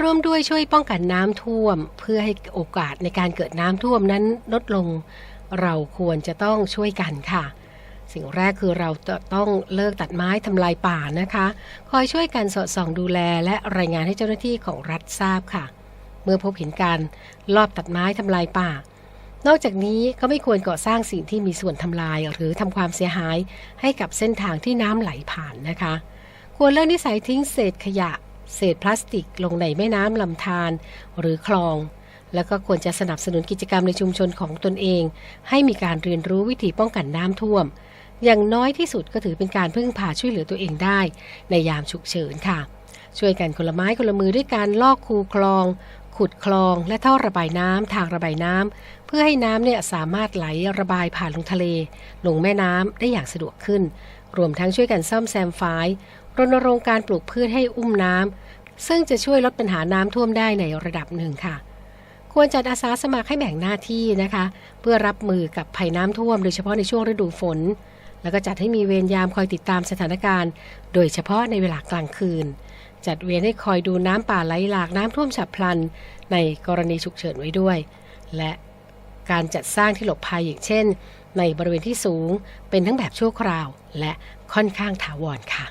ร่วมด้วยช่วยป้องกันน้ำท่วม เพื่อให้โอกาสในการเกิดน้ำท่วมนั้นลดลง เราควรจะต้องช่วยกันค่ะ สิ่งแรกคือเราต้องเลิกตัดไม้ทำลายป่านะคะ คอยช่วยกันสอดส่องดูแลและรายงานให้เจ้าหน้าที่ของรัฐทราบค่ะ เมื่อพบเห็นการลอบตัดไม้ทำลายป่า นอกจากนี้ก็ไม่ควรก่อสร้างสิ่งที่มีส่วนทำลาย หรือทำความเสียหายให้กับเส้นทางที่น้ำไหลผ่านนะคะ ควรเลิกนิสัยทิ้งเศษขยะ เศษพลาสติกลงในแม่น้ำลำธารหรือคลอง แล้วก็ควรจะสนับสนุนกิจกรรมในชุมชนของตนเอง ให้มีการเรียนรู้วิธีป้องกันน้ำท่วม อย่างน้อยที่สุดก็ถือเป็นการพึ่งพาช่วยเหลือตัวเองได้ ในยามฉุกเฉินค่ะ ช่วยกันคนละไม้คนละมือด้วยการลอกคูคลอง ขุดคลอง และท่อระบายน้ำทางระบายน้ำเพื่อให้น้ำเนี่ยสามารถไหลระบายผ่านลงทะเล ลงแม่น้ำได้อย่างสะดวกขึ้น รวมทั้งช่วยกันซ่อมแซมฝายรณรงค์การปลูกพืชให้อุ้มน้ำซึ่งจะช่วยลดปัญหาน้ำท่วมได้ในระดับหนึ่งค่ะ ควรจัดอาสาสมัครให้แบ่งหน้าที่นะคะ เพื่อรับมือกับภัยน้ำท่วม โดยเฉพาะในช่วงฤดูฝน แล้วก็จัดให้มีเวรยามคอยติดตามสถานการณ์ โดยเฉพาะในเวลากลางคืน จัดเวรให้คอยดูน้ำป่าไหลหลากน้ำท่วมฉับพลัน ในกรณีฉุกเฉินไว้ด้วย และ การจัดสร้างที่หลบภัยอย่างเช่น ในบริเวณที่สูงเป็นทั้งแบบชั่วคราว และค่อนข้างถาวรค่ะ